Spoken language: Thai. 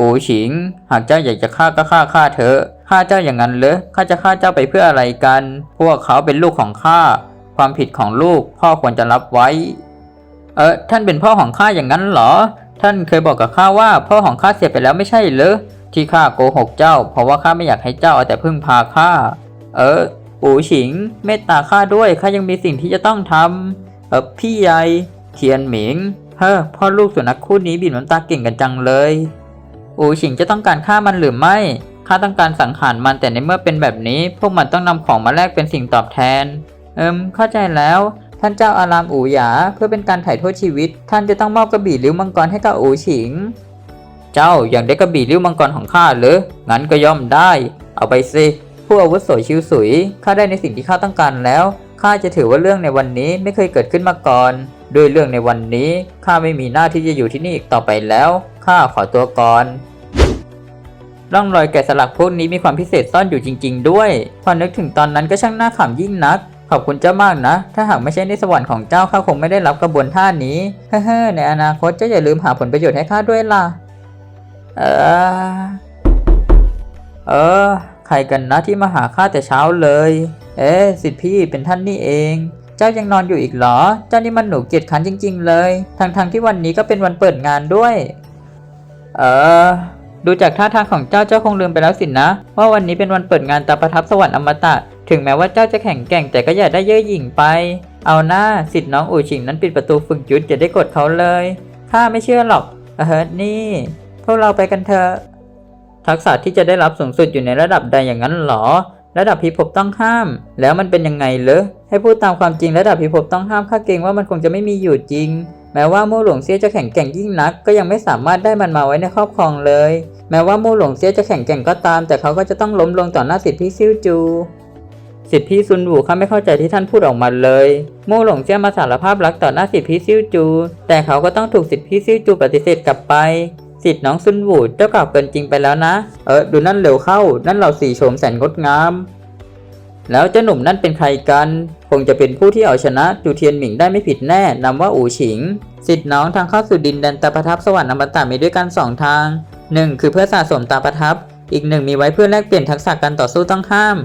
อูฉิง หากเจ้าอยากจะฆ่าก็ฆ่าข้าเถอะฆ่าเจ้าอย่างนั้นเหรอข้าจะฆ่าเจ้าไปเพื่ออะไรกัน พวกเขาเป็นลูกของข้า ความผิดของลูกพ่อควรจะรับไว้ เออท่านเป็นพ่อของข้าอย่างนั้นเหรอ ท่านเคยบอกกับข้าว่าพ่อของข้าเสียไปแล้วไม่ใช่เหรอ ที่ข้าโกหกเจ้า เพราะว่าข้าไม่อยากให้เจ้าเอาแต่พึ่งพาข้า เออ อูฉิง เมตตาข้าด้วย ข้ายังมีสิ่งที่จะต้องทำเออพี่ใหญ่เทียนหมิง เฮ้อพ่อลูกสุนัขคู่นี้บีบน้ำตาเก่งกันจังเลย อูฉิงจะต้องการฆ่ามันหรือไม่ข้าต้องการสังหารมันแต่ในเมื่อเป็นแบบนี้ พวกมันต้องนำของมาแลกเป็นสิ่งตอบแทน เอิมเข้าใจแล้ว ท่านเจ้าอารามอูหยาเพื่อเป็นการถ่ายโทษชีวิต ท่านจะต้องมอบกระบี่ลิ้วมังกรให้กับอูฉิง เจ้าอยากได้กระบี่ลิ้วมังกรของข้าหรืองั้นก็ย่อมได้ เอาไปสิผู้อาวุโสชิวสุยข้าได้ในสิ่งที่ข้าต้องการแล้วข้าจะถือว่าเรื่องในวันนี้ไม่เคยเกิดขึ้นมาก่อนด้วยเรื่องในวันนี้ข้าไม่มีหน้าที่จะอยู่ที่นี่อีกต่อไปแล้ว ข้าขอตัวก่อนร่องรอยแกะสลักพวกนี้มีความพิเศษซ่อนอยู่จริง ๆ ด้วย พอนึกถึงตอนนั้นก็ช่างน่าขำยิ่งนัก ขอบคุณเจ้ามากนะ ถ้าหากไม่ใช่ในสวรรค์ของเจ้าข้าคงไม่ได้รับกระบวนท่านี้ เฮ้อในอนาคตเจ้าอย่าลืมหาผลประโยชน์ให้ข้าด้วยล่ะ เออ เออ ใครกันนะที่มาหาข้าแต่เช้าเลย เอ๊ะสิทธิพี่เป็นท่านนี่เอง เจ้ายังนอนอยู่อีกเหรอ เจ้านี่มันหนูเกียจขันจริง ๆ เลย ทั้งๆที่วันนี้ก็เป็นวันเปิดงานด้วย เออ ดูจากท่าทางของเจ้าเจ้าคงลืมไปแล้วสินนะ ว่าวันนี้เป็นวันเปิดงานตาประทับสวรรค์อมตะ ถึงแม้ว่าเจ้าจะแข่งแกร่งแต่ก็อย่าได้เย่อหยิ่งไป เอาหน้าสิทธิ์น้องอู่ชิงนั้นปิดประตูฝึกยุทธอย่าได้กดเขาเลยข้าไม่เชื่อหรอกเออนี่ พวกเราไปกันเถอะทักษะที่จะได้รับสูงสุดอยู่ในระดับใดอย่างนั้นหรอ ระดับพิภพต้องห้าม แล้วมันเป็นยังไงเหรอให้พูดตามความจริงระดับพิภพต้องห้ามข้าเกรงว่ามันคงจะไม่มีอยู่จริง แม้ว่ามู่หลวงเซี่ยจะแข็งแกร่งยิ่งนัก ก็ยังไม่สามารถได้มันมาไว้ในครอบครองเลย แม้ว่ามู่หลวงเซี่ยจะแข็งแกร่งก็ตาม แต่เขาก็จะต้องล้มลงต่อหน้าสิทธิซิ่วจู สิทธิซุนหวูข้าไม่เข้าใจที่ท่านพูดออกมาเลยมู่หลงเจี้ยมาสารภาพรักต่อหน้าสิทธิซิ่วจู แต่เขาก็ต้องถูกสิทธิซิ่วจูปฏิเสธกลับไปสิทธิน้องซุนหูเจ้ากล่าวเกินจริงไปแล้วนะ เออดูนั่นเร็วเข้า นั่นเหล่าสีโฉมแสนงดงาม แล้วเจ้าหนุ่มนั่นเป็นใครกัน คงจะเป็นผู้ที่เอาชนะจูเทียนหมิงได้ไม่ผิดแน่นำว่าอูฉิง สิทธิ์น้องทางเข้าสู่ดินแดนตาประทับสวรรค์อมตะมีด้วยกันสองทางหนึ่งคือเพื่อสะสมตาประทับ อีกหนึ่งมีไว้เพื่อแลกเปลี่ยนทักษะการต่อสู้ต้องห้าม